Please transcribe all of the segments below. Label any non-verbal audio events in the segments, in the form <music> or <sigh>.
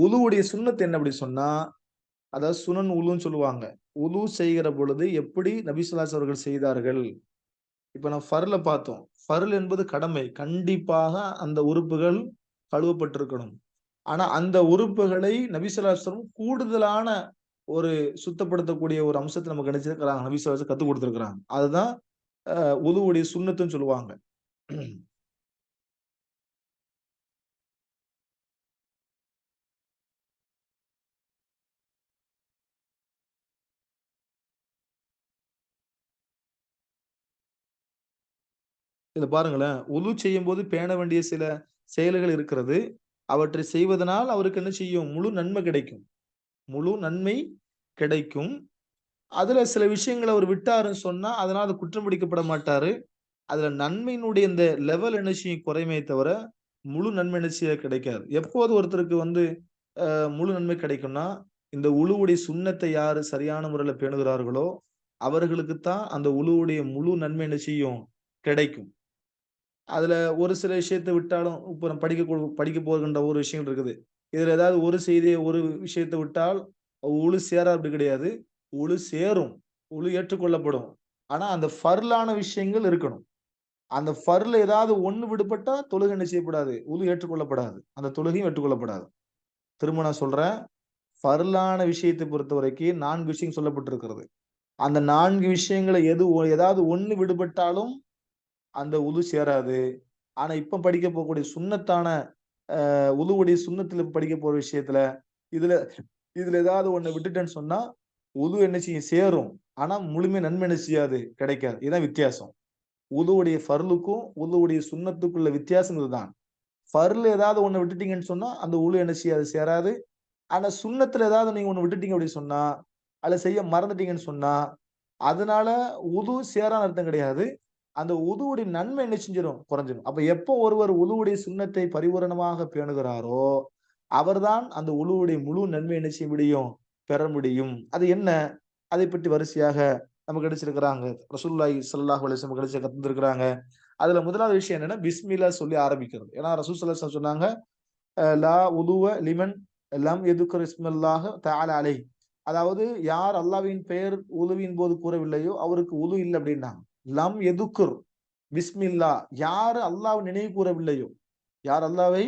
உலுவுடைய சுண்ணத்து என்ன அப்படி சொன்னா அதாவது சுனன் உலுன்னு சொல்லுவாங்க. உலு செய்கிற பொழுது எப்படி நபிசுல்லாஸ் அவர்கள் செய்தார்கள்? இப்ப நான் ஃபர்ல பார்த்தோம். ஃபர்ல் என்பது கடமை. கண்டிப்பாக அந்த உறுப்புகள் கழுவப்பட்டிருக்கணும். ஆனா அந்த உறுப்புகளை நபிசுல்லாஸ்வரம் கூடுதலான ஒரு சுத்தப்படுத்தக்கூடிய ஒரு அம்சத்தை நமக்கு நினைச்சிருக்கிறாங்க நபிசுல்லாஸ் கத்துக் கொடுத்துருக்குறாங்க. அதுதான் அஹ், உலுவுடைய சுண்ணத்துன்னு சொல்லுவாங்க. இதுல பாருங்களேன். உலு செய்யும் போது பேண வேண்டிய சில செயல்கள் இருக்கிறது. அவற்றை செய்வதனால் அவருக்கு என்ன செய்யும்? முழு நன்மை கிடைக்கும். முழு நன்மை கிடைக்கும். அதுல சில விஷயங்களை அவர் விட்டாருன்னு சொன்னா அதனால அது குற்றம் பிடிக்கப்பட மாட்டாரு. அதுல நன்மையினுடைய இந்த லெவல் என்ன செய்யும்? தவிர முழு நன்மை என்ன கிடைக்காது. எப்போது ஒருத்தருக்கு வந்து முழு நன்மை கிடைக்கும்னா இந்த உழுவுடைய சுண்ணத்தை யாரு சரியான முறையில பேணுகிறார்களோ அவர்களுக்கு தான் அந்த உழுவுடைய முழு நன்மை என்ன செய்யும்? கிடைக்கும். அதுல ஒரு சில விஷயத்தை விட்டாலும் இப்போ நம்ம படிக்க படிக்க போகின்ற ஒரு விஷயம் இருக்குது. இதுல ஏதாவது ஒரு செய்தியை ஒரு விஷயத்தை விட்டால் உழு சேரா அப்படி கிடையாது. உழு சேரும். உழு ஏற்றுக்கொள்ளப்படும். ஆனா அந்த ஃபர்லான விஷயங்கள் இருக்கணும். அந்த ஃபர்ல ஏதாவது ஒன்று விடுபட்டா தொழுகை என்ன செய்யப்படாது? உழு ஏற்றுக்கொள்ளப்படாது. அந்த தொழுகையும் ஏற்றுக்கொள்ளப்படாது. திரும்ப நான் சொல்றேன். ஃபர்லான விஷயத்தை பொறுத்த வரைக்கும் நான்கு விஷயம் சொல்லப்பட்டிருக்கிறது. அந்த நான்கு விஷயங்களை எது ஒ- ஏதாவது ஒன்று விடுபட்டாலும் அந்த உது சேராது. ஆனா இப்ப படிக்க போகக்கூடிய சுண்ணத்தான உதுவுடைய சுண்ணத்துல படிக்க போற விஷயத்துல இதுல இதுல ஏதாவது ஒண்ணு விட்டுட்டேன்னு சொன்னா உது என்ன செய்யும்? சேரும். ஆனா முழுமை நன்மை என்ன செய்யாது? கிடைக்காது. இதுதான் வித்தியாசம். உதுவுடைய ஃபர்லுக்கும் உதுவுடைய சுண்ணத்துக்குள்ள வித்தியாசம் இதுதான். ஃபர்ல ஏதாவது ஒண்ணு விட்டுட்டீங்கன்னு சொன்னா அந்த உழு என்ன செய்யாது சேராது. ஆனா சுண்ணத்துல ஏதாவது நீங்க ஒண்ணு விட்டுட்டீங்க அப்படின்னு சொன்னா அதை செய்ய மறந்துட்டீங்கன்னு சொன்னா அதனால உது சேரான அர்த்தம் கிடையாது. அந்த உதுவுடைய நன்மை என்ன செஞ்சிடும் குறைஞ்சிடும் அப்ப எப்போ ஒருவர் உழுவுடைய சுண்ணத்தை பரிபூரணமாக பேணுகிறாரோ அவர்தான் அந்த உழுவுடைய முழு நன்மை என்ன செய்ய முடியும்? பெற முடியும். அது என்ன? அதை பற்றி வரிசையாக நமக்கு கிடைச்சிருக்கிறாங்க ரசூல்லாய் சல்லாஹ் அலைஹி கிடைச்ச கத்துருக்கிறாங்க அதுல முதலாவது விஷயம் என்னன்னா பிஸ்மிலா சொல்லி ஆரம்பிக்கிறது. ஏன்னா ரசூல் ஸல்லல்லாஹு சொன்னாங்க லா உதுவ லிமன் லம் எதுக்கர் இஸ்மல்லாக தால அலை அதாவது யார் அல்லாஹ்வின் பெயர் உதவியின் போது கூறவில்லையோ அவருக்கு உது இல்லை அப்படின்னாங்க. லம் எதுக்குர்? பிஸ்மில்லா. யார் அல்லாஹ் நினைவு கூறவில்லையோ? யார் அல்லாவை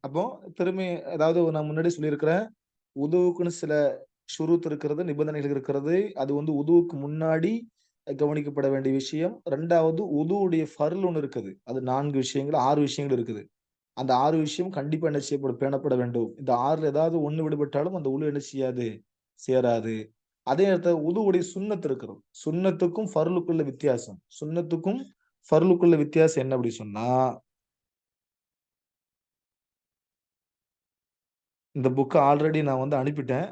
அப்போ திரும்பி அதாவது நான் முன்னாடி சொல்லியிருக்கிறேன் உதவுக்குன்னு சில ஷுருத் இருக்கிறது நிபந்தனைகள் இருக்கிறது. அது வந்து உதுவுக்கு முன்னாடி கவனிக்கப்பட வேண்டிய விஷயம். ரெண்டாவது உதுவுடைய ஃபர்ல் ஒன்று இருக்குது. அது நான்கு விஷயங்கள் ஆறு விஷயங்கள் இருக்குது. அந்த ஆறு விஷயம் கண்டிப்பாக என்ன செய்யப்படும் பேணப்பட வேண்டும். இந்த ஆறுல ஏதாவது ஒன்று விடுபட்டாலும் அந்த உழு என்ன செய்யாது? சேராது. அதே நேரத்தில் உதுவுடைய சுண்ணத்து இருக்கிறது. சுண்ணத்துக்கும் ஃபர்லுக்குள்ள வித்தியாசம். சுண்ணத்துக்கும் ஃபர்லுக்குள்ள வித்தியாசம் என்ன அப்படி சொன்னா இந்த புக்கை ஆல்ரெடி நான் வந்து அனுப்பிட்டேன்.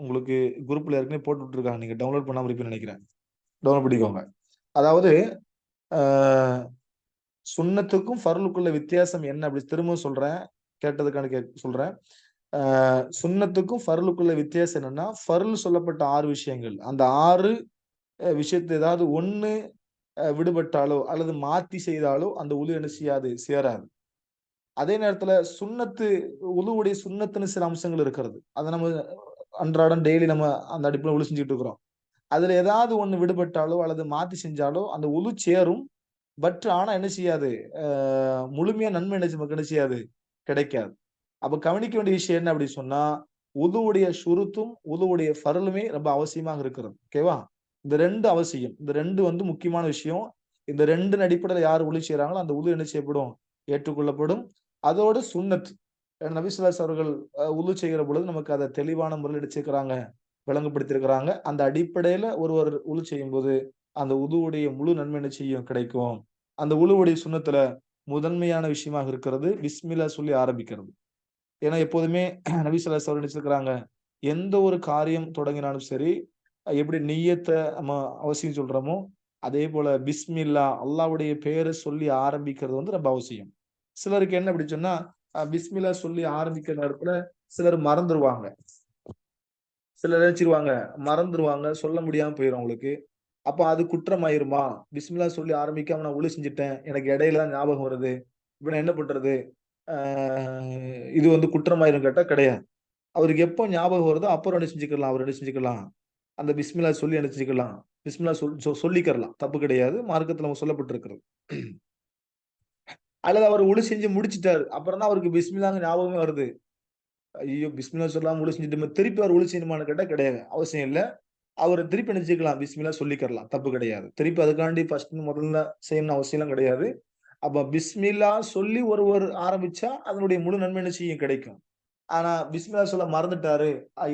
உங்களுக்கு குரூப்பில் ஏற்கனவே போட்டு விட்ருக்காங்க நீங்கள் டவுன்லோட் பண்ணாமல் இருப்பீங்கன்னு நினைக்கிறேன். டவுன்லோட் பண்ணிக்கோங்க. அதாவது ஆஹ், சுன்னத்துக்கும் ஃபர்லுக்குள்ள வித்தியாசம் என்ன அப்படி திரும்பவும் சொல்கிறேன் கேட்டதுக்கான கே சொல்கிறேன் சுன்னத்துக்கும் ஃபர்லுக்குள்ள வித்தியாசம் என்னன்னா ஃபர்ல் சொல்லப்பட்ட ஆறு விஷயங்கள். அந்த ஆறு விஷயத்தை ஏதாவது ஒன்று விடுபட்டாலோ அல்லது மாற்றி செய்தாலோ அந்த ஒளி என்ன செய்யாது? சேராது. அதே நேரத்துல சுண்ணத்து உழுவுடைய சுண்ணத்துன்னு சில அம்சங்கள் இருக்கிறது. அதை நம்ம அன்றாடம் டெய்லி நம்ம அந்த அடிப்பில் உழு செஞ்சுட்டு இருக்கிறோம். அதுல ஏதாவது ஒண்ணு விடுபட்டாலோ அல்லது மாத்தி செஞ்சாலோ அந்த உழு சேரும். பட் ஆனா என்ன செய்யாது? முழுமையா நன்மை என்ன நமக்கு என்ன செய்யாது? கிடைக்காது. அப்ப கவனிக்க வேண்டிய விஷயம் என்ன அப்படின்னு சொன்னா உதுவுடைய சுருத்தும் உதுவுடைய ஃபரலுமே ரொம்ப அவசியமாக இருக்கிறது. ஓகேவா இந்த ரெண்டு அவசியம். இந்த ரெண்டு வந்து முக்கியமான விஷயம். இந்த ரெண்டு அடிப்படையில் யார் ஒளி செய்யறாங்களோ அந்த உது என்ன செய்யப்படும்? ஏற்றுக்கொள்ளப்படும். அதோடு சுண்ணத். நபிசுல்லாஸ் அவர்கள் அஹ், செய்கிற பொழுது நமக்கு அதை தெளிவான முறையில் எடுத்துக்கிறாங்க விளங்குபடுத்திருக்கிறாங்க அந்த அடிப்படையில ஒருவர் உழு செய்யும் போது அந்த உதுவுடைய முழு நன்மை என்ன செய்யும்? கிடைக்கும். அந்த உழுவுடைய சுண்ணத்துல முதன்மையான விஷயமாக இருக்கிறது பிஸ்மிலா சொல்லி ஆரம்பிக்கிறது. ஏன்னா எப்போதுமே <clears throat> நபிசுல்லாஸ் அவர்கள் நினைச்சிருக்கிறாங்க எந்த ஒரு காரியம் தொடங்கினாலும் சரி எப்படி நெய்யத்தை நம்ம அவசியம் சொல்றோமோ அதே போல பிஸ்மில்லா அல்லாவுடைய பேரை சொல்லி ஆரம்பிக்கிறது வந்து ரொம்ப அவசியம். சிலருக்கு என்ன அப்படி சொன்னா பிஸ்மிலா சொல்லி ஆரம்பிக்கிற நேரத்துல சிலர் மறந்துருவாங்க. சிலர் நினைச்சிருவாங்க மறந்துருவாங்க சொல்ல முடியாம போயிடும் அவங்களுக்கு. அப்போ அது குற்றமாயிருமா? பிஸ்மிலா சொல்லி ஆரம்பிக்காம நான் ஒளி செஞ்சுட்டேன் எனக்கு இடையில தான் ஞாபகம் வருது. இப்ப நான் என்ன பண்றது? ஆஹ் இது வந்து குற்றமாயிரும் கேட்டா கிடையாது. அவருக்கு எப்போ ஞாபகம் வருதோ அப்புறம் என்ன செஞ்சுக்கலாம்? அவர் என்ன செஞ்சுக்கலாம்? அந்த பிஸ்மிலா சொல்லி என்ன செஞ்சுக்கலாம்? பிஸ்மிலா சொல் சொ- சொல்லிக்கிறலாம் தப்பு கிடையாது. மார்க்கத்துல நம்ம சொல்லப்பட்டிருக்கிறது. அல்லது அவர் உழு செஞ்சு முடிச்சிட்டாரு. அப்புறம் தான் அவருக்கு பிஸ்மிலாங்க ஞாபகமே வருது. ஐயோ பிஸ்மிலா சொல்லாம உழு செஞ்சுட்டு திருப்பி அவர் உழு செய்யணுமான்னு கேட்டா கிடையாது. அவசியம் இல்லை. அவர் திருப்பி நினைச்சுக்கலாம். பிஸ்மிலா சொல்லிக்கிறலாம் தப்பு கிடையாது. திருப்பி அதுக்காண்டி ஃபர்ஸ்ட் முதல்ல செய்யணும் அவசியம் கிடையாது. அப்ப பிஸ்மில்லா சொல்லி ஒருவர் ஆரம்பிச்சா அதனுடைய முழு நன்மை நிச்சயம் கிடைக்கும். ஆனா பிஸ்மிலா சொல்ல மறந்துட்டாரு.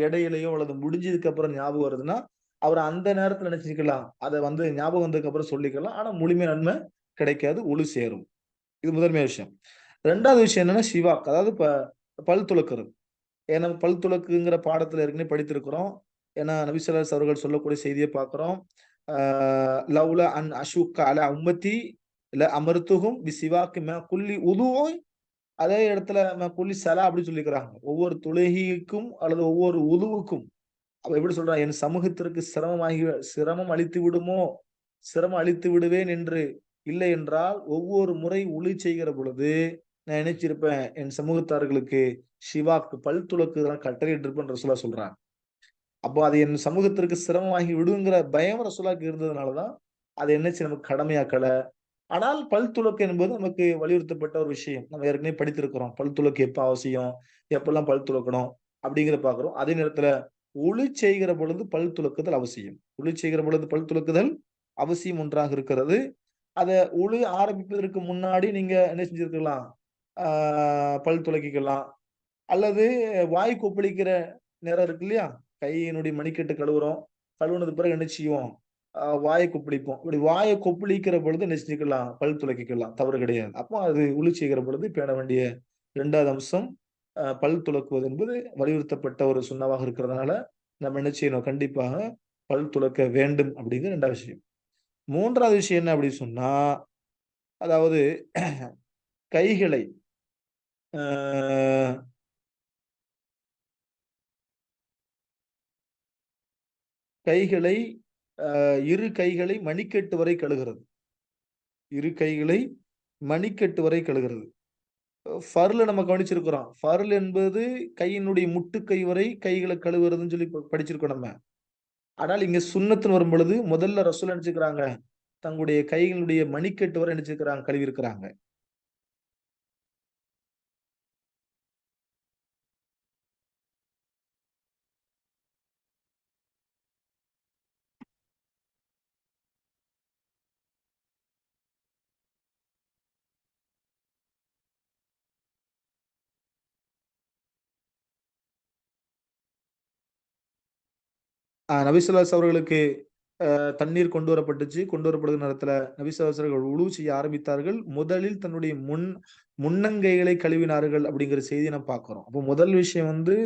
இடையிலையோ அல்லது முடிஞ்சதுக்கு அப்புறம் ஞாபகம் வருதுன்னா அவர் அந்த நேரத்துல நினைச்சுக்கலாம். அதை வந்து ஞாபகம் வந்ததுக்கு அப்புறம் சொல்லிக்கலாம். ஆனா முழுமை நன்மை கிடைக்காது. ஒளி சேரும். இது முதன்மை விஷயம். ரெண்டாவது விஷயம் என்னன்னா சிவாக் அதாவது ப பல் துளக்குறது ஏன்னா பல் துளக்குங்கிற பாடத்துல ஏற்கனவே படித்திருக்கிறோம். ஏன்னா நபிசல்லாஸ் அவர்கள் சொல்லக்கூடிய செய்தியை பார்க்கிறோம். லவ்ல அன் அசோக் அல உம்மத்தி இல்ல அமர்த்துகும் பி சிவாக்கு மே குல்லி உதுவும் அதே இடத்துல மே குல்லி சலா அப்படின்னு சொல்லிக்கிறாங்க. ஒவ்வொரு துளகிக்கும் அல்லது ஒவ்வொரு உதுவுக்கும். அவ எப்படி சொல்றான் என் சமூகத்திற்கு சிரமமாகி சிரமம் அளித்து விடுமோ? சிரமம் அளித்து விடுவேன் என்று இல்லை என்றால் ஒவ்வொரு முறை ஒளி செய்கிற பொழுது நான் நினைச்சிருப்பேன் என் சமூகத்தார்களுக்கு சிவாக்கு பல் துளக்கு கட்டளையிட்டு இருப்பேன் ரசூலா சொல்றாங்க. அப்போ அது என் சமூகத்திற்கு சிரமமாகி விடுங்கிற பயம் ரசூலாக்கு இருந்ததுனாலதான் அது என்னச்சு நமக்கு கடமையாக்கல. ஆனால் பல் துளக்கு என்பது நமக்கு வலியுறுத்தப்பட்ட ஒரு விஷயம். நம்ம ஏற்கனவே படித்திருக்கிறோம். பல் துலக்கு எப்ப அவசியம்? எப்பெல்லாம் பல் துலக்கணும் அப்படிங்கிற பாக்குறோம் அதே நேரத்துல ஒளி செய்கிற பொழுது பல் துளக்குதல் அவசியம். ஒளி செய்கிற பொழுது பல் துலக்குதல் அவசியம் ஒன்றாக இருக்கிறது. அதை உழு ஆரம்பிப்பதற்கு முன்னாடி நீங்க என்ன செஞ்சிருக்கலாம்? பல் துலக்கிக்கலாம். அல்லது வாய் கொப்பளிக்கிற நேரம் இருக்கு இல்லையா? கையினுடைய மணிக்கட்டு கழுவுறோம். கழுவுனது பிறகு என்ன செய்வோம்? வாயை கொப்பளிப்போம். இப்படி வாயை கொப்பளிக்கிற பொழுது என்ன செஞ்சுக்கலாம் பல் துலக்கிக்கலாம். தவறு கிடையாது. அப்போ அது உளி செய்கிற பொழுது பேண வேண்டிய இரண்டாவது அம்சம் பல் துலக்குவது என்பது வலியுறுத்தப்பட்ட ஒரு சுண்ணாவாக இருக்கிறதுனால நம்ம என்ன செய்யணும்? கண்டிப்பாக பல் துலக்க வேண்டும் அப்படிங்கிற ரெண்டாவது விஷயம். மூன்றாவது விஷயம் என்ன அப்படி சொன்னா அதாவது <clears throat> கைகளை ஆஹ் கைகளை இரு கைகளை மணிக்கட்டு வரை கழுகிறது. இரு கைகளை மணிக்கட்டு வரை கழுகிறது. ஃபர்ல நம்ம கவனிச்சிருக்கிறோம். ஃபர்ல் என்பது கையினுடைய முட்டுக்கை வரை கைகளை கழுவுறதுன்னு சொல்லி படிச்சிருக்கோம் நம்ம. ஆனால் இங்க சுண்ணத்துன்னு வரும் பொழுது முதல்ல ரசூல் நினைச்சுக்கிறாங்க? தங்களுடைய கைகளுடைய மணிக்கட்டு வரை நினைச்சுக்கிறாங்க? கழுவி இருக்கிறாங்க. நபிசுல்லாஸ் அவர்களுக்கு தண்ணீர் கொண்டு வரப்பட்டுச்சு. கொண்டு வரப்படுகிற நேரத்துல நபிசுல்லாஸ் அவர்கள் உழு செய்ய ஆரம்பித்தார்கள். முதலில் தன்னுடைய முன் முன்னங்கைகளை கழுவினார்கள் அப்படிங்கிற செய்தியை நம்ம பார்க்கிறோம். அப்போ முதல் விஷயம் வந்து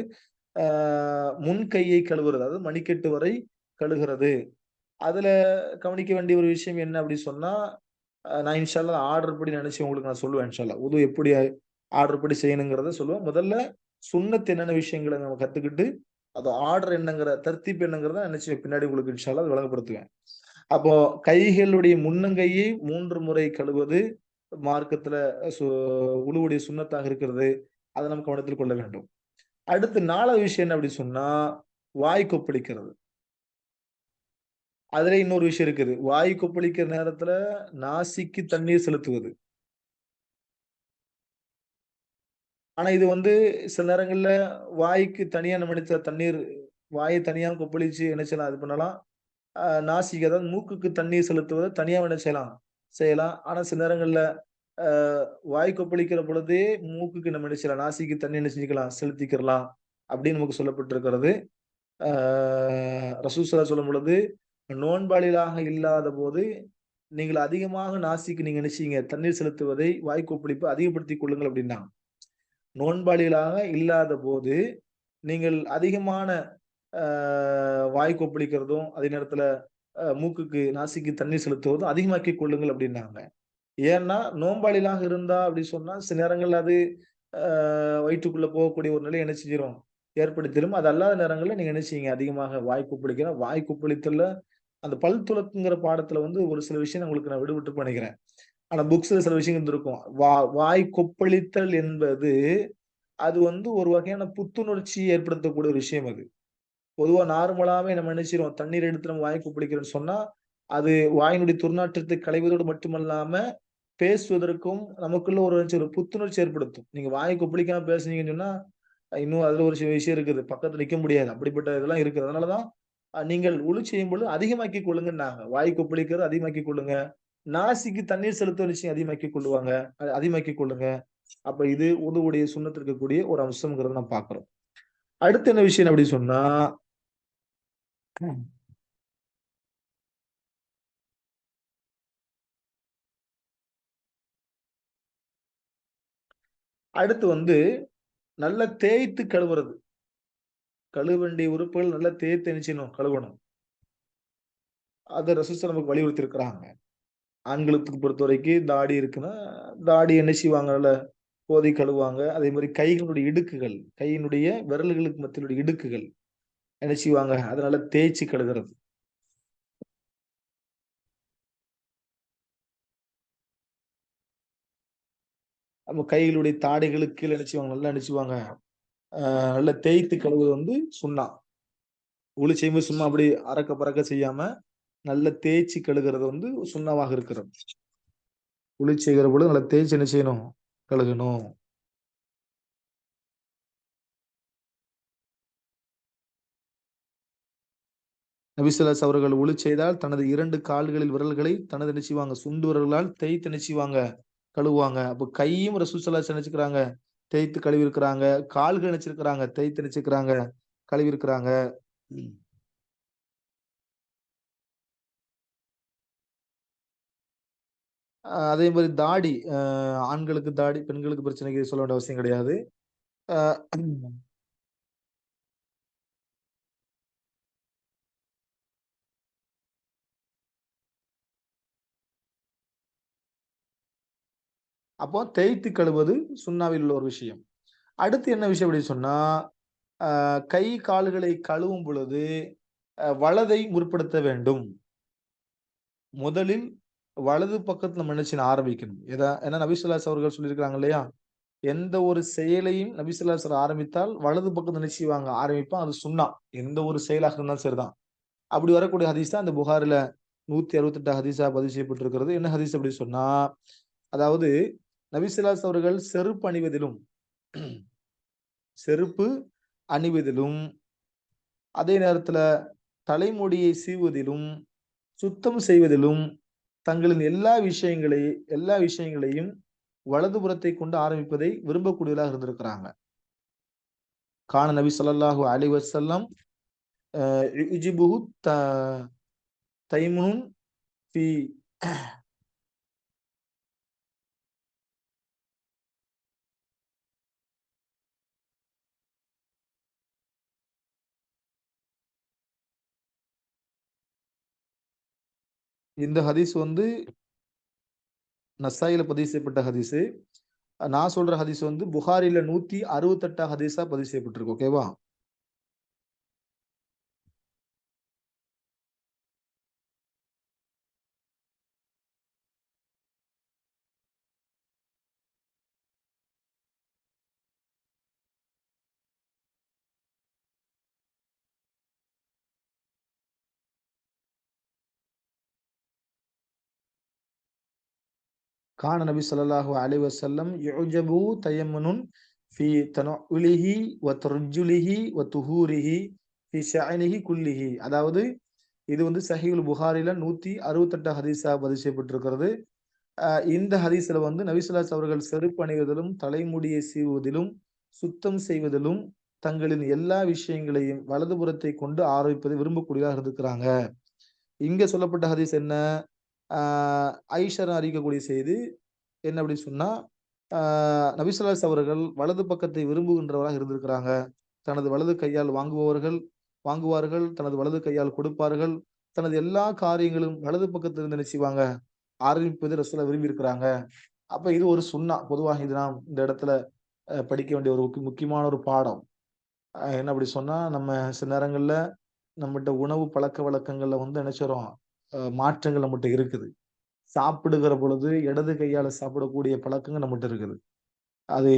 முன் கையை கழுவுறது அதாவது மணிக்கட்டு வரை கழுகிறது. அதுல கவனிக்க வேண்டிய ஒரு விஷயம் என்ன அப்படி சொன்னா நான் இன்ஷால்லா ஆர்டர் படி நினைச்சு உங்களுக்கு நான் சொல்லுவேன் இன்ஷால்லா உது எப்படி ஆர்டர் படி செய்யணுங்கிறத சொல்லுவேன். முதல்ல சுண்ணத்து என்னென்ன விஷயங்களை நம்ம கத்துக்கிட்டு அது ஆர்டர் என்னங்கிற தர்த்திப்பு என்னங்கிறத நினைச்சு பின்னாடி உங்களுக்கு இன்ஷால அது வழங்கப்படுத்துவேன் அப்போ கைகளுடைய முன்னங்கையை மூன்று முறை கழுவது மார்க்கத்துல உழுவுடைய சுண்ணத்தாக இருக்கிறது. அதை நம்ம கவனத்தில் கொள்ள வேண்டும். அடுத்து நாலாவது விஷயம் என்ன அப்படி சொன்னா வாய் கொப்பளிக்கிறது. அதுல இன்னொரு விஷயம் இருக்குது. வாய் கொப்பளிக்கிற நேரத்துல நாசிக்கு தண்ணீர் செலுத்துவது. ஆனா இது வந்து சில நேரங்கள்ல வாய்க்கு தனியா நம்ம நினைச்ச தண்ணீர் வாயை தனியா கொப்பளிச்சு என்ன செய்யலாம்? இது பண்ணலாம். நாசிக்கு அதாவது மூக்குக்கு தண்ணீர் செலுத்துவதை தனியா என்ன செய்யலாம். செய்யலாம். ஆனா சில நேரங்கள்ல வாய் கொப்பளிக்கிற பொழுதே மூக்குக்கு நம்ம என்ன செய்யலாம்? நாசிக்கு தண்ணி என்ன செஞ்சுக்கலாம்? செலுத்திக்கிறலாம் அப்படின்னு நமக்கு சொல்லப்பட்டிருக்கிறது. ரசூசலா சொல்லும் பொழுது நோன்பாளிலாக இல்லாத போது நீங்கள் அதிகமாக நாசிக்கு நீங்க நினைச்சீங்க தண்ணீர் செலுத்துவதை வாய் கொப்பளிப்பு அதிகப்படுத்திக் கொள்ளுங்கள் அப்படின்னா. நோன்பாளிகளாக இல்லாத போது நீங்கள் அதிகமான வாய் கொப்பளிக்கிறதும் அதே நேரத்துல மூக்குக்கு நாசிக்கு தண்ணீர் செலுத்துவதும் அதிகமாக்கி கொள்ளுங்கள் அப்படின்னாங்க. ஏன்னா நோன்பாளிகளாக இருந்தா அப்படி சொன்னா சில நேரங்கள்ல அது வயிற்றுக்குள்ள போகக்கூடிய ஒரு நிலை என்ன செஞ்சிடும் ஏற்படுத்திடும் அது அல்லாத நேரங்களில் நீங்க என்ன செய்யுங்க அதிகமாக வாய் கொப்பளிக்கிற வாய் கொப்பளித்துல அந்த பல் துளக்குங்கிற பாடத்துல வந்து ஒரு சில விஷயம் உங்களுக்கு நான் விடுவிட்டு பண்ணிக்கிறேன். ஆனா புக்ஸ்ல சில விஷயங்கள் இருந்திருக்கும். வா வாய் கொப்பளித்தல் என்பது அது வந்து ஒரு வகையான புத்துணர்ச்சி ஏற்படுத்தக்கூடிய ஒரு விஷயம் அது. பொதுவா நார்மலாவே நம்ம நினைச்சிரும் தண்ணீர் எடுத்து நம்ம வாய் கொப்பளிக்கிறோம்னு சொன்னா அது வாயினுடைய துர்நாற்றத்தை களைவதோடு மட்டுமல்லாம பேசுவதற்கும் நமக்குள்ள ஒரு ஒரு புத்துணர்ச்சி ஏற்படுத்தும். நீங்க வாய் கொப்பளிக்காம பேசுனீங்கன்னு சொன்னா இன்னும் அதுல ஒரு சில விஷயம் இருக்குது. பக்கத்துல நிக்க முடியாது. அப்படிப்பட்ட இதெல்லாம் இருக்குது. அதனாலதான் நீங்கள் ஒளி செய்யும் பொழுது அதிகமாக்கி கொள்ளுங்கன்னாங்க. வாய் கொப்பளிக்கிறது அதிகமாக்கி கொள்ளுங்க. நாசிக்கு தண்ணீர் செலுத்த நிச்சயம் அதிகமாக்கி கொள்ளுவாங்க. அதிகமாக்கி கொள்ளுங்க. அப்ப இது உதவுடைய சுண்ணத்து இருக்கக்கூடிய ஒரு அம்சம்ங்கிறத நம்ம பாக்குறோம் அடுத்து என்ன விஷயம் அப்படி சொன்னா அடுத்து வந்து நல்ல தேய்த்து கழுவுறது. கழுவ வேண்டிய உறுப்புகள் நல்லா தேய்த்து நினைச்சணும் கழுவணும். அதை ரசிச்சு நமக்கு வலியுறுத்தி இருக்கிறாங்க ஆண்களுக்கு பொறுத்த வரைக்கும் தாடி இருக்குன்னா தாடி என்ன செய்வாங்கல்ல போதை கழுவாங்க அதே மாதிரி கைகளுடைய இடுக்குகள் கையினுடைய விரல்களுக்கு மத்தியுடைய இடுக்குகள் என்ன செய்வாங்க? அதனால தேய்ச்சி கழுகிறது நம்ம கைகளுடைய தாடைகளுக்கு கீழே நினைச்சுவாங்க நல்லா நினைச்சுவாங்க ஆஹ் நல்லா தேய்த்து கழுவுவது வந்து சுண்ணா. உளி செய்யும்போது சும்மா அப்படி அறக்க பறக்க செய்யாம நல்ல தேய்ச்சி கழுகிறது வந்து சுண்ணாவாக இருக்கிறது. உளி செய்கிற பொழுது நல்லா தேய்ச்சி என்ன செய்யணும்? கழுகணும். நபிசுல்லாஸ் அவர்கள் ஒளி செய்தால் தனது இரண்டு கால்களில் விரல்களை தனது நினைச்சுவாங்க சுண்டு விரல்களால் தேய்த்து நினைச்சுவாங்க கழுவுவாங்க. அப்போ கையும் ரசூசல்லாஸ் நினைச்சுக்கிறாங்க தேய்த்து கழுவி இருக்கிறாங்க கால்கள் நினைச்சிருக்கிறாங்க தேய்த்து நினைச்சுக்கிறாங்க கழுவி இருக்கிறாங்க அதே மாதிரி தாடி ஆண்களுக்கு தாடி பெண்களுக்கு பிரச்சனைக்கு சொல்ல வேண்டிய அவசியம் கிடையாது. அப்போ தேய்த்து கழுவது சுண்ணாவில் உள்ள ஒரு விஷயம். அடுத்து என்ன விஷயம் அப்படின்னு சொன்னா கை கால்களை கழுவும் பொழுது வலதை முற்படுத்த வேண்டும். முதலில் வலது பக்கத்துல நம்ம நினைச்சு ஆரம்பிக்கணும். ஏதா ஏன்னா நபிசுல்லாஸ் அவர்கள் சொல்லியிருக்கிறாங்க இல்லையா? எந்த ஒரு செயலையும் நபிசுல்லாஸ் ஆரம்பித்தால் வலது பக்கத்து நினைச்சுவாங்க ஆரம்பிப்பான் அது சுண்ணா. எந்த ஒரு செயலாக இருந்தாலும் சரிதான். அப்படி வரக்கூடிய ஹதீஸ் தான் அந்த புகாரில் நூத்தி அறுபத்தெட்டு ஹதீஸா பதிவு செய்யப்பட்டிருக்கிறது. என்ன ஹதீஸ் அப்படி சொன்னா அதாவது நபிசுல்லாஸ் அவர்கள் செருப்பு அணிவதிலும் செருப்பு அணிவதிலும் அதே நேரத்துல தலைமுடியை சீவுவதிலும் சுத்தம் செய்வதிலும் தங்களின் எல்லா விஷயங்களை எல்லா விஷயங்களையும் வலதுபுறத்தை கொண்டு ஆரம்பிப்பதை விரும்பக்கூடியதாக இருந்திருக்கிறாங்க. கான நபி சொல்லாஹு அலி வசல்லம் தைமுன் இந்த ஹதீஸ் வந்து நசாயில பதிவு செய்யப்பட்ட ஹதீஸு. நான் சொல்ற ஹதீஸ் வந்து புகாரில நூத்தி அறுபத்தெட்டா ஹதீஸா பதிவு செய்யப்பட்டிருக்கு ஓகேவா? கான நபி சொல்லாஹு அலைஹி யுஜபு தயம்முனுன் ஃபி வ துர்ஜுலிஹி வ துஹூரிஹி ஃபி ஷஅனிஹி குல்லிஹி. அதாவது இது வந்து சஹீஹுல் புகாரில நூத்தி அறுபத்தெட்டு ஹதீஸா பதிவு செய்யப்பட்டிருக்கிறது. இந்த ஹதீஸ்ல வந்து நபிசுல்லாஸ் அவர்கள் செருப்பு அணிவதிலும் தலைமுடியை சீவுவதிலும் சுத்தம் செய்வதிலும் தங்களின் எல்லா விஷயங்களையும் வலதுபுறத்தை கொண்டு ஆரோபிப்பதை விரும்பக்கூடியதாக இருந்திருக்கிறாங்க. இங்க சொல்லப்பட்ட ஹதீஸ் என்ன? ஐஷர் அறிக்கக்கூடிய செய்தி என்ன அப்படின்னு சொன்னால் நபிசுல்லாஸ் அவர்கள் வலது பக்கத்தை விரும்புகின்றவராக இருந்திருக்கிறாங்க. தனது வலது கையால் வாங்குபவர்கள் வாங்குவார்கள் தனது வலது கையால் கொடுப்பார்கள் தனது எல்லா காரியங்களும் வலது பக்கத்திலிருந்து நினைச்சுவாங்க செய்வாங்க? ஆரம்பிப்பது ரசூலா விரும்பி இருக்கிறாங்க அப்ப இது ஒரு சுண்ணா பொதுவாக இது நாம் இந்த இடத்துல படிக்க வேண்டிய ஒரு முக்கியமான ஒரு பாடம். என்ன அப்படி சொன்னா நம்ம சில நேரங்கள்ல நம்மகிட்ட உணவு பழக்க வழக்கங்கள்ல வந்து என்ன மாற்றங்கள் நம்மகிட்ட இருக்குது. சாப்பிடுகிற பொழுது இடது கையால் சாப்பிடக்கூடிய பழக்கங்கள் நம்மகிட்ட இருக்குது. அது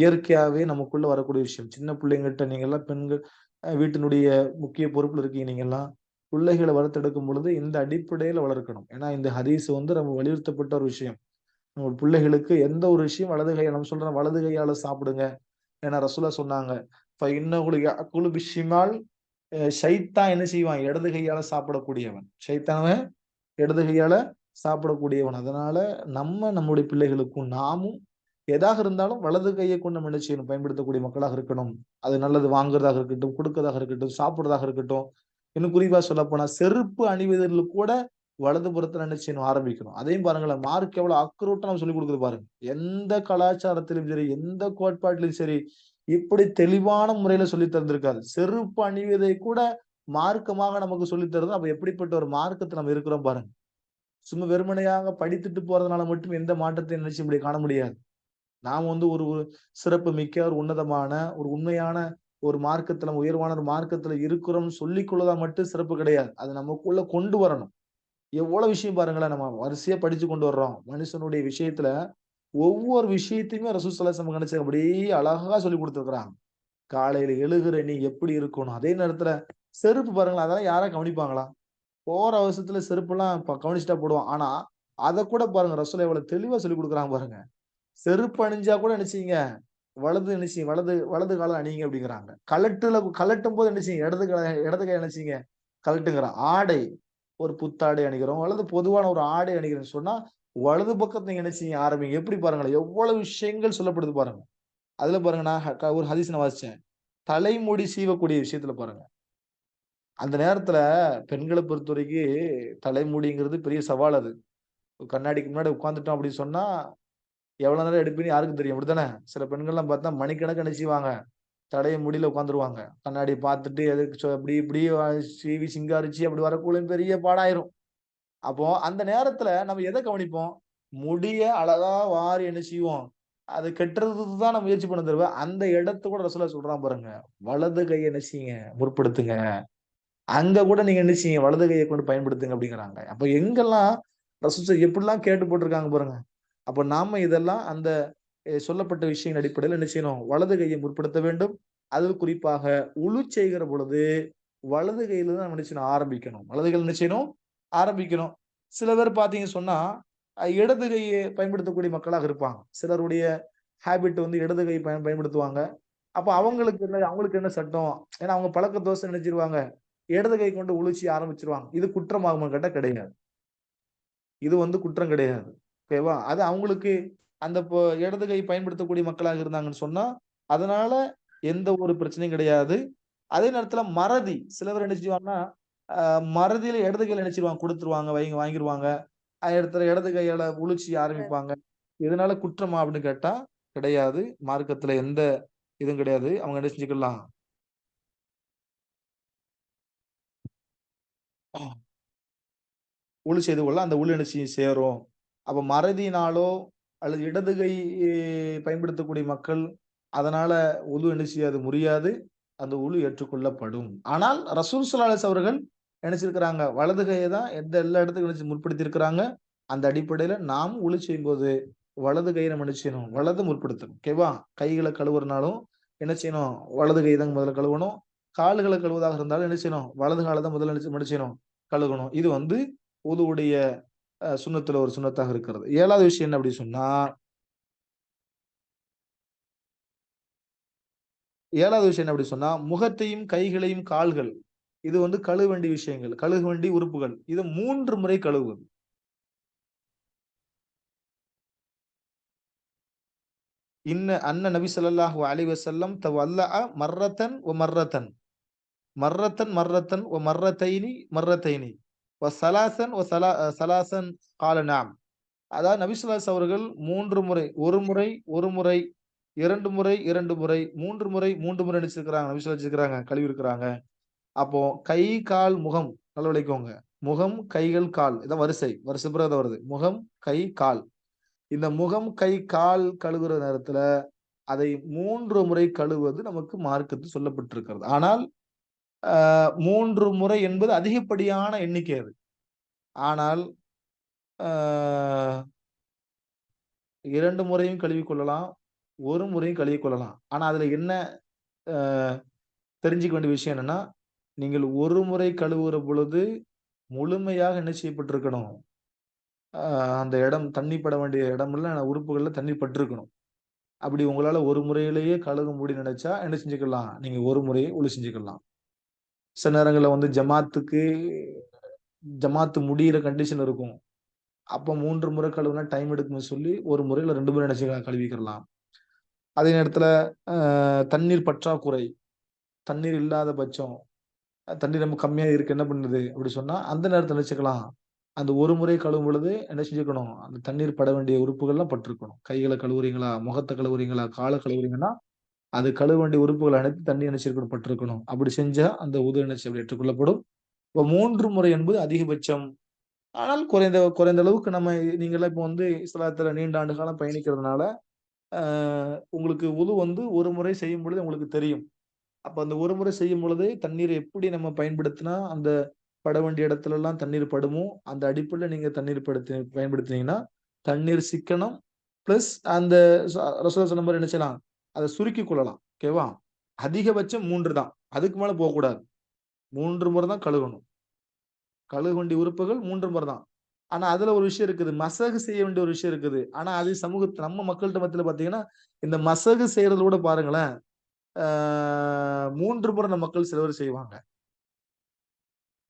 இயற்கையாகவே நமக்குள்ள வரக்கூடிய விஷயம். சின்ன பிள்ளைங்கள்ட்ட நீங்கள்லாம் பெண்கள் வீட்டினுடைய முக்கிய பொறுப்பில் இருக்கீங்க நீங்கள்லாம். பிள்ளைகளை வளர்த்தெடுக்கும் பொழுது இந்த அடிப்படையில் வளர்க்கணும். ஏன்னா இந்த ஹதீஸ் வந்து நம்ம வலியுறுத்தப்பட்ட ஒரு விஷயம். நம்ம பிள்ளைகளுக்கு எந்த ஒரு விஷயம் வலது கையால் நம்ம சொல்கிறோம் வலது கையால் சாப்பிடுங்க. ஏன்னா ரசூலா சொன்னாங்க குழு விஷயமால் ஷைத்தான் என்ன செய்வான்? இடது கையால சாப்பிடக்கூடியவன். ஷைத்தானவன் இடது கையால சாப்பிடக்கூடியவன். அதனால நம்ம நம்முடைய பிள்ளைகளுக்கும் நாமும் எதாக இருந்தாலும் வலது கையை கொண்டு நம்ம என்ன செய்யணும்? பயன்படுத்தக்கூடிய மக்களாக இருக்கணும். அது நல்லது வாங்குறதாக இருக்கட்டும் கொடுக்கறதாக இருக்கட்டும் சாப்பிடுறதாக இருக்கட்டும். இன்னும் குறிப்பா சொல்ல போனா செருப்பு அணிவதில் கூட வலது புறத்துல என்ன செய்யணும்? ஆரம்பிக்கணும். அதையும் பாருங்களேன். மார்க் எவ்வளவு அக்ரூட்டா நம்ம சொல்லி கொடுக்குறது பாருங்க. எந்த கலாச்சாரத்திலும் சரி எந்த கோட்பாட்டிலும் சரி இப்படி தெளிவான முறையில சொல்லி தந்திருக்காரு. செருப்பு அணிவதை கூட மார்க்கமாக நமக்கு சொல்லி தருது. அப்ப எப்படிப்பட்ட ஒரு மார்க்கத்தை நம்ம இருக்கிறோம் பாருங்க. சும்மா வெறுமனையாக படித்துட்டு போறதுனால மட்டும் எந்த மாற்றத்தையும் நினைச்சு இப்படி காண முடியாது. நாம் வந்து ஒரு ஒரு சிறப்பு மிக்க ஒரு உன்னதமான ஒரு உண்மையான ஒரு மார்க்கத்துல நம்ம உயர்வான ஒரு மார்க்கத்துல இருக்கிறோம் சொல்லிக்கொள்ளதா மட்டும் சிறப்பு கிடையாது. அது நமக்குள்ள கொண்டு வரணும். எவ்வளவு விஷயம் பாருங்களேன் நம்ம வரிசையா படிச்சு கொண்டு வர்றோம். மனுஷனுடைய விஷயத்துல ஒவ்வொரு விஷயத்தையுமே ரசூசலாசம் கணிச்சு அப்படியே அழகா சொல்லி கொடுத்துருக்குறாங்க. காலையில எழுகிற நீ எப்படி இருக்கணும்? அதே நேரத்துல செருப்பு பாருங்களேன் அதெல்லாம் யாரா கவனிப்பாங்களா? போற அவசரத்துல செருப்புலாம் இப்போ கவனிச்சுட்டா போடுவோம் ஆனா அதை கூட பாருங்க ரசூல் எவ்வளவு தெளிவா சொல்லி கொடுக்குறாங்க பாருங்க. செருப்பு அணிஞ்சா கூட நினைச்சீங்க வலது நினைச்சீங்க வலது வலது காலம் அணிங்க அப்படிங்கிறாங்க. கலட்டுல கலட்டும் போது நினைச்சீங்க இடது கை இடது கை நினைச்சீங்க கலட்டுங்கிற ஆடை. ஒரு புத்தாடை அணிக்கிறோம் அல்லது பொதுவான ஒரு ஆடை அணிக்கிறேன்னு சொன்னா வலது பக்கத்தை நீங்க ஆரம்பிங்க. எப்படி பாருங்களேன் எவ்வளவு விஷயங்கள் சொல்லப்படுது பாருங்க. அதுல பாருங்க நான் ஒரு ஹதீஸ் நான் வாசிச்சேன். தலைமுடி சீவக்கூடிய விஷயத்துல பாருங்க. அந்த நேரத்துல பெண்களை பொறுத்த வரைக்கும் தலைமுடிங்கிறது பெரிய சவால் அது. கண்ணாடிக்கு முன்னாடி உட்காந்துட்டோம் அப்படின்னு சொன்னா எவ்வளவு நேரம் எடுப்பீன்னு யாருக்கும் தெரியும். அப்படித்தானே? சில பெண்கள்லாம் பார்த்தா மணிக்கணக்கு நினைச்சுவாங்க தலையை முடியில உட்காந்துருவாங்க கண்ணாடி பார்த்துட்டு எதுக்கு அப்படி இப்படி இப்படி சீவி சிங்காரிச்சு அப்படி வரக்குள்ள பெரிய பாடாயிரும். அப்போ அந்த நேரத்துல நம்ம எதை கவனிப்போம்? முடிய அழகா வாரி என்ன செய்வோம்? அது கெட்டுறதுக்கு தான் நான் முயற்சி பண்ண தருவ. அந்த இடத்த கூட ரசூலா சொல்றான் பாருங்க. வலது கையை என்ன செய்யுங்க? முற்படுத்துங்க. அங்க கூட நீங்க என்ன செய்யுங்க? வலது கையை கொண்டு பயன்படுத்துங்க அப்படிங்கிறாங்க. அப்ப எங்கெல்லாம் ரசூல் எப்படிலாம் கேட்டு போட்டிருக்காங்க பாருங்க. அப்ப நாம இதெல்லாம் அந்த சொல்லப்பட்ட விஷயங்கள் அடிப்படையில் என்ன செய்யணும்? வலது கையை முற்படுத்த வேண்டும். அது குறிப்பாக உழு செய்கிற பொழுது வலது கையில தான் நம்ம என்ன செய்யணும்? ஆரம்பிக்கணும். வலது கையில் என்ன செய்யணும்? ஆரம்பிக்கணும். சில பேர் பார்த்தீங்க சொன்னா இடது கையை பயன்படுத்தக்கூடிய மக்களாக இருப்பாங்க. சிலருடைய ஹேபிட் வந்து இடது கை பயன் பயன்படுத்துவாங்க. அப்போ அவங்களுக்கு என்ன அவங்களுக்கு என்ன சட்டம்? ஏன்னா அவங்க பழக்க தோசை நினைச்சிருவாங்க. இடது கை கொண்டு உழிச்சி ஆரம்பிச்சிருவாங்க. இது குற்றமாகுமா கேட்டால் கிடையாது. இது வந்து குற்றம் கிடையாது. ஓகேவா அது அவங்களுக்கு அந்த இடது கை பயன்படுத்தக்கூடிய மக்களாக இருந்தாங்கன்னு சொன்னா அதனால எந்த ஒரு பிரச்சனையும் கிடையாது. அதே நேரத்துல மறதி. சிலவர் பேர் என்ன செய்வாங்கன்னா மறதியில இடது கையில நினைச்சிருவாங்க கொடுத்துருவாங்க வைங்க வாங்கிருவாங்க. அதே இடத்துல இடது கையால உளிச்சி ஆரம்பிப்பாங்க. இதனால குற்றமா அப்படின்னு கேட்டா கிடையாது. மார்க்கத்துல எந்த இதுவும் கிடையாது. அவங்க என்ன செஞ்சுக்கலாம்? உழு செய்து கொள்ள அந்த உள் என்ன சேரும். அப்ப மறதியினாலோ அல்லது இடது கை பயன்படுத்தக்கூடிய மக்கள் அதனால உழு என்ன அது முடியாது அந்த உள் ஏற்றுக்கொள்ளப்படும். ஆனால் ரசூல் சலாலஸ் அவர்கள் நினைச்சிருக்கிறாங்க. வலது கையை தான் எந்த எல்லா இடத்துக்கும் நினைச்சு முற்படுத்தியிருக்கிறாங்க. அந்த அடிப்படையில நாம் உளுச்செய்யும் போது வலது கையை நம்ம என்ன செய்யணும்? வலது முற்படுத்தணும். ஓகேவா கைகளை கழுவுறனாலும் என்ன செய்யணும்? வலது கை தான் முதல்ல கழுவணும். கால்களை கழுவுவதாக இருந்தாலும் என்ன செய்யணும்? வலது காலை தான் முதல்ல என்ன செய்யணும்? கழுகணும். இது வந்து உதுவுடைய சுண்ணத்துல ஒரு சுண்ணத்தாக இருக்கிறது. ஏழாவது விஷயம் என்ன அப்படி சொன்னா ஏழாவது விஷயம் என்ன அப்படி சொன்னா முகத்தையும் கைகளையும் கால்கள் இது வந்து கழுவ வேண்டிய விஷயங்கள் கழுக வேண்டிய உறுப்புகள். இது மூன்று முறை கழுவுவது. இன்ன அன்ன நபி சொல்லாஹு அலி வசல்லம் தவ் அல்லா மர்ரத்தன் ஓ மர்ரத்தன். மர்ரத்தன் மர்ரத்தன் ஓ மர்ரத்தைனி மர்ரத்தைனி. ஓ சலாசன் ஓ சலா சலாசன். கால நாம். அதாவது நபிசுல்லாஸ் அவர்கள் மூன்று முறை ஒரு முறை ஒரு முறை இரண்டு முறை இரண்டு முறை மூன்று முறை மூன்று முறை நினைச்சிருக்கிறாங்க நபிசுல்லா வச்சிருக்கிறாங்க கழுவி இருக்கிறாங்க அப்போ கை கால் முகம் நல்லா விளைக்கோங்க முகம் கைகள் கால். இதான் வரிசை. வரிசை பிறகு வருது. முகம் கை கால். இந்த முகம் கை கால் கழுகுற நேரத்துல அதை மூன்று முறை கழுவுவது நமக்கு மார்க்கத்தில் சொல்லப்பட்டிருக்கிறது. ஆனால் மூன்று முறை என்பது அதிகப்படியான எண்ணிக்கை அது. ஆனால் இரண்டு முறையும் கழுவிக் கொள்ளலாம் ஒரு முறையும் கழுவிக் கொள்ளலாம். ஆனால் அதில் என்ன தெரிஞ்சுக்க வேண்டிய விஷயம் என்னன்னா நீங்கள் ஒரு முறை கழுவுற பொழுது முழுமையாக என்ன செய்யப்பட்டிருக்கணும்? அந்த இடம் தண்ணி பட வேண்டிய இடமெல்லாம் உறுப்புகளில் தண்ணி பட்டிருக்கணும். அப்படி உங்களால் ஒரு முறையிலேயே கழுக முடியும் நினைச்சா என்ன செஞ்சுக்கலாம்? நீங்கள் ஒரு முறையை ஒளி செஞ்சுக்கலாம். சில நேரங்களில் வந்து ஜமாத்துக்கு ஜமாத்து முடியிற கண்டிஷன் இருக்கும். அப்போ மூன்று முறை கழுவுனா டைம் எடுக்கும்னு சொல்லி ஒரு முறையில் ரெண்டு முறை நினைச்சுக்கலாம் கழுவிக்கலாம் அதே நேரத்தில் தண்ணீர் பற்றாக்குறை தண்ணீர் இல்லாத பட்சம் தண்ணி ரொம்ப கம்மியாக இருக்கு என்ன பண்ணுது? அப்படி சொன்னால் அந்த நேரத்தை நினச்சிக்கலாம் அந்த ஒரு முறை கழுவும் பொழுது என்ன செஞ்சுக்கணும்? அந்த தண்ணீர் பட வேண்டிய உறுப்புகள்லாம் பட்டிருக்கணும். கைகளை கழுவுறீங்களா? முகத்தை கழுவுறீங்களா? காலை கழுவுறீங்கன்னா அது கழுவ வேண்டிய உறுப்புகள் அனைத்து தண்ணி நினைச்சிருக்கணும் பட்டிருக்கணும். அப்படி செஞ்சா அந்த உதவி நினைச்சு அப்படி ஏற்றுக்கொள்ளப்படும். இப்போ மூன்று முறை என்பது அதிகபட்சம். ஆனால் குறைந்த குறைந்த அளவுக்கு நம்ம நீங்களாம் இப்போ வந்து இஸ்லாத்துல நீண்ட ஆண்டு காலம் பயணிக்கிறதுனால உங்களுக்கு உது வந்து ஒரு முறை செய்யும் பொழுது உங்களுக்கு தெரியும். அப்ப அந்த ஒரு முறை செய்யும் பொழுது தண்ணீரை எப்படி நம்ம பயன்படுத்தினா அந்த பட வேண்டிய இடத்துல எல்லாம் தண்ணீர் படுமோ அந்த அடிப்படையில் நீங்க தண்ணீர் படுத்தி பயன்படுத்தினீங்கன்னா தண்ணீர் சிக்கனம் பிளஸ் அந்த ரசோல சொன்ன மாதிரி என்ன செய்யலாம்? அதை சுருக்கி கொள்ளலாம். ஓகேவா அதிகபட்சம் மூன்று தான். அதுக்கு மேல போகக்கூடாது. மூன்று முறை தான் கழுகணும் கழுக வேண்டிய உறுப்புகள் மூன்று முறை தான். ஆனா அதுல ஒரு விஷயம் இருக்குது. மசகு செய்ய வேண்டிய ஒரு விஷயம் இருக்குது. ஆனா அது சமூகத்து நம்ம மக்கள்கிட்ட மத்தியில பாத்தீங்கன்னா இந்த மசகு செய்யறதுல கூட பாருங்களேன் மூன்று முறை நம்ம மக்கள் சிலவர் செய்வாங்க.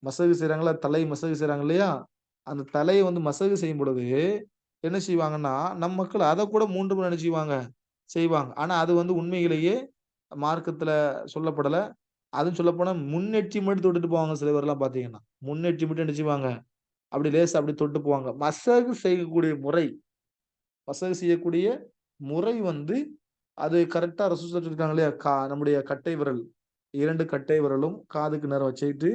மசகு செய்கிறாங்களா தலை மசகு செய்கிறாங்க இல்லையா? அந்த தலையை வந்து மசகு செய்யும் பொழுது என்ன செய்வாங்கன்னா நம்ம மக்கள் அதை கூட மூன்று முறை என்ன செய்வாங்க? செய்வாங்க. ஆனால் அது வந்து உண்மையிலேயே மார்க்கத்தில் சொல்லப்படலை. அதுவும் சொல்லப்போனால் முன்னெட்டி மட்டும் தொட்டுட்டு போவாங்க சில பேர்லாம் பார்த்தீங்கன்னா. முன்னெட்டி மட்டும் என்ன செய்வாங்க? அப்படி லேசாக அப்படி தொட்டு போவாங்க. மசகு செய்யக்கூடிய முறை மசகு செய்யக்கூடிய முறை வந்து அது கரெக்டாக ரசூல் சொல்லியிருக்காங்க இல்லையா? கா நம்முடைய கட்டை விரல். இரண்டு கட்டை விரலும் காதுக்கு நேரம் வச்சுக்கிட்டு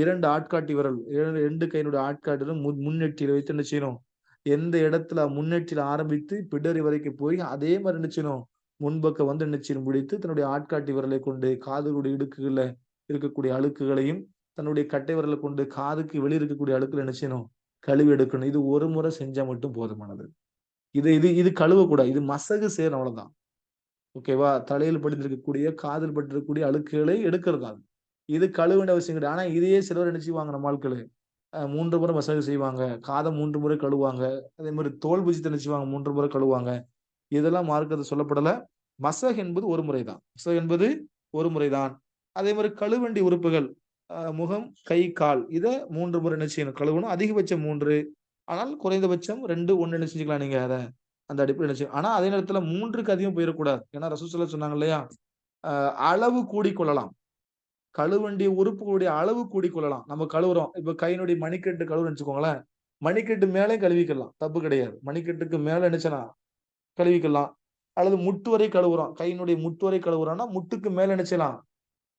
இரண்டு ஆட்காட்டி விரல். இரண்டு ரெண்டு கையினுடைய ஆட்காட்டிலும் முன் முன்னெட்டியில வைத்து என்ன செய்யணும்? எந்த இடத்துல முன்னெட்டியில் ஆரம்பித்து பிடரி வரைக்கும் போய் அதே மாதிரி என்ன செய்யணும்? முன்பக்கம் வந்து என்ன செய்யணும்? தன்னுடைய ஆட்காட்டி விரலை கொண்டு காதுகளுடைய இடுக்குகளில் இருக்கக்கூடிய அழுக்குகளையும் தன்னுடைய கட்டை விரலை கொண்டு காதுக்கு வெளியே இருக்கக்கூடிய அழுக்குல என்ன செய்யணும்? கழுவி எடுக்கணும். இது ஒரு முறை செஞ்சா மட்டும் போதுமானது. இது இது இது கழுவக்கூடாது. இது மசகு செய்யணும் அவ்வளவுதான். ஓகேவா தலையில் படிந்திருக்கக்கூடிய காதில் பட்டிருக்கக்கூடிய அழுக்குகளை எடுக்கிறதாது இது கழுவ வேண்டிய அவசியம் கிடையாது. ஆனா இதையே சிலவர் என்ன செய்வாங்க நம்ம ஆட்கள்? மூன்று முறை மசாஜ் செய்வாங்க. காதை மூன்று முறை கழுவாங்க அதே மாதிரி தோல் பூஜ்யத்தை என்ன செய்வாங்க? மூன்று முறை கழுவாங்க இதெல்லாம் மார்க்கத்தை சொல்லப்படல. மசக் என்பது ஒரு முறைதான். மசக் என்பது ஒரு முறைதான். அதே மாதிரி கழுவண்டி உறுப்புகள் முகம் கை கால் இதை மூன்று முறை என்ன செய்யணும்? கழுவணும். அதிகபட்சம் மூன்று. ஆனால் குறைந்தபட்சம் ரெண்டு ஒன்று என்ன செஞ்சுக்கலாம் நீங்க அதை அந்த அடிப்படையில் நினைச்சு ஆனா அதே நேரத்துல மூன்றுக்கு அதிகம் போயிடக்கூடாது. ஏன்னா ரசூசல்லா சொன்னாங்க இல்லையா? அளவு கூடிக்கொள்ளலாம் கழுவண்டிய உறுப்புகளுடைய அளவு கூடிக்கொள்ளலாம் நம்ம கழுவுறோம். இப்ப கையினுடைய மணிக்கட்டு கழுவுன்னு வச்சுக்கோங்களேன். மணிக்கட்டு மேலே கழுவிக்கலாம். தப்பு கிடையாது. மணிக்கட்டுக்கு மேல நினைச்சனா கழுவிக்கலாம். அல்லது முட்டு வரை கழுவுறோம். கையினுடைய முட்டு வரை கழுவுறோம்னா முட்டுக்கு மேல நினைச்சலாம்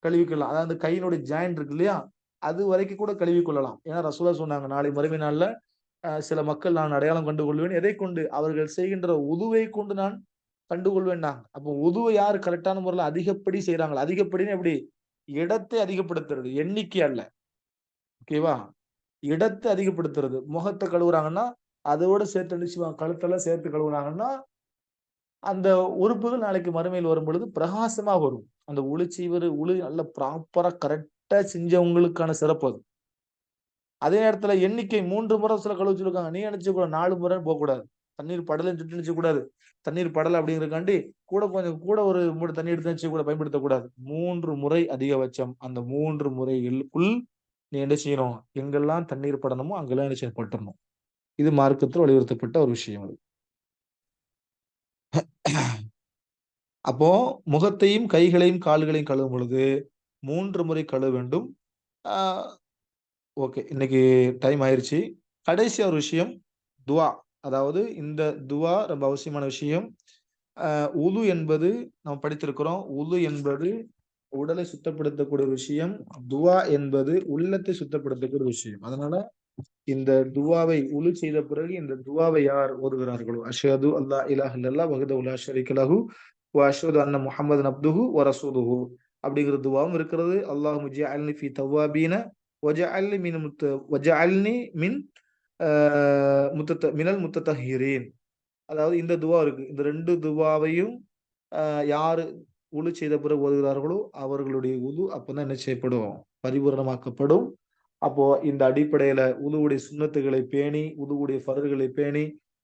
கழுவிக்கலாம். அதாவது கையினுடைய ஜாயிண்ட் இருக்கு இல்லையா? அது வரைக்கும் கூட கழுவி கொள்ளலாம். ஏன்னா ரசூலா சொன்னாங்க நாளை மறுமை நாள்ல சில மக்கள் நான் அடையாளம் கண்டு கொள்வேன் எதை கொண்டு? அவர்கள் செய்கின்ற உதுவை கொண்டு நான் கண்டுகொள்வேன் அப்போ உதுவை யார் கரெக்டான முறையில் அதிகப்படி செய்யறாங்களோ அதிகப்படின்னு எப்படி? இடத்தை அதிகப்படுத்துறது. எண்ணிக்கை அல்ல. ஓகேவா இடத்தை அதிகப்படுத்துறது. முகத்தை கழுவுறாங்கன்னா அதோட சேர்த்து நிச்சயமாக கழுத்தெல்லாம் சேர்த்து கழுவுறாங்கன்னா அந்த உறுப்புகள் நாளைக்கு மறுமையில் வரும் பொழுது பிரகாசமா வரும். அந்த ஒளிச்சீவர் ஒளி நல்ல ப்ராப்பரா கரெக்டா செஞ்சவங்களுக்கான சிறப்பு அது. அதே நேரத்துல எண்ணிக்கை மூன்று முறை சில கழுவு வச்சிருக்காங்க நீ நினைச்சு கூட நாலு முறை போகக்கூடாது தண்ணீர் படலன்னு சுட்டு நினைச்ச கூடாது. தண்ணீர் படல அப்படிங்கறக்காண்டி கூட கொஞ்சம் கூட ஒரு மூணு தண்ணி எடுத்து நினைச்சு கூட பயன்படுத்தக்கூடாது மூன்று முறை அதிகபட்சம் அந்த மூன்று முறைகளுக்குள் நீ என்ன செய்யணும்? எங்கெல்லாம் தண்ணீர் படணுமோ அங்கெல்லாம் என்ன செய்ய இது மார்க்கத்தில் வலியுறுத்தப்பட்ட ஒரு விஷயம் அது. அப்போ முகத்தையும் கைகளையும் கால்களையும் கழுவும் பொழுது மூன்று முறை கழுவ வேண்டும். ஓகே இன்னைக்கு டைம் ஆயிடுச்சு கடைசி ஒரு விஷயம் துவா. அதாவது இந்த துவா ரொம்ப அவசியமான விஷயம். உது என்பது நம்ம படித்திருக்கிறோம். உது என்பது உடலை சுத்தப்படுத்தக்கூடிய ஒரு விஷயம். துவா என்பது உள்ளத்தை சுத்தப்படுத்தக்கூடிய ஒரு விஷயம். அதனால இந்த துவாவை உழு செய்த பிறகு இந்த துவாவை யார் ஓதுகிறார்களோ? அஷது அல்லா இலாஹ் அல்லா வகுத உலா ஷரீக் அஷது வ அஷ்ஹது அன்ன முஹம்மது அப்துஹு வ அப்படிங்கிற துவாவும் இருக்கிறது. அல்லாஹ் முஜி ஃபி தவாபீன வஜஅல்னி மின் முத்த வஜஅல்னி மின் முத்தத்த மினல் முத்தத்தஹீரீன் அதாவது இந்த துவா இருக்கு. இந்த ரெண்டு துவாவையும் யார் யாரு உழு செய்த பிறகு ஓதுகிறார்களோ அவர்களுடைய உது அப்பதான் என்ன செய்யப்படும்? பரிபூரணமாக்கப்படும். அப்போ இந்த அடிப்படையில உதுவுடைய சுண்ணத்துகளை பேணி உதுவுடைய பருகளை பேணி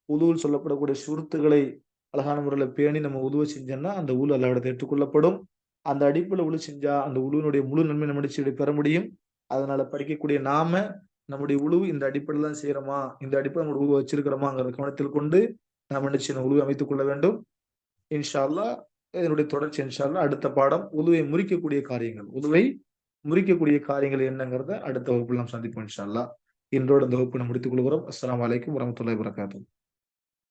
உதுவில் சொல்லப்படக்கூடிய சுருத்துகளை அழகான முறையில பேணி நம்ம உதுவை செஞ்சோம்னா அந்த உள் அல்லாவிடத்தை ஏற்றுக்கொள்ளப்படும். அந்த அடிப்படையில் உழு செஞ்சா அந்த உழுவினுடைய முழு நன்மை நம்ம பெற முடியும். அதனால படிக்கக்கூடிய நாம நம்முடைய உழுவு இந்த அடிப்படையில் தான் செய்யறோமா? இந்த அடிப்படை நம்ம உழுவு வச்சிருக்கிறோமாங்கிற கவனத்தில் கொண்டு நாம் நிச்சயம் உழுவை அமைத்துக் கொள்ள வேண்டும். இன்ஷா அல்லாஹ் இதனுடைய தொடர்ச்சி இன்ஷால்லா அடுத்த பாடம் உழுவை முறிக்கக்கூடிய காரியங்கள். உழுவை முறிக்கக்கூடிய காரியங்கள் என்னங்கிறத அடுத்த வகுப்பில் நாம் சந்திப்போம் இன்ஷா அல்லாஹ் இன்றோட இந்த வகுப்பு நம்ம முடித்துக் கொள்கிறோம். அஸ்லாம் வலைக்கம் வரமத்துல வரகாத்தூர்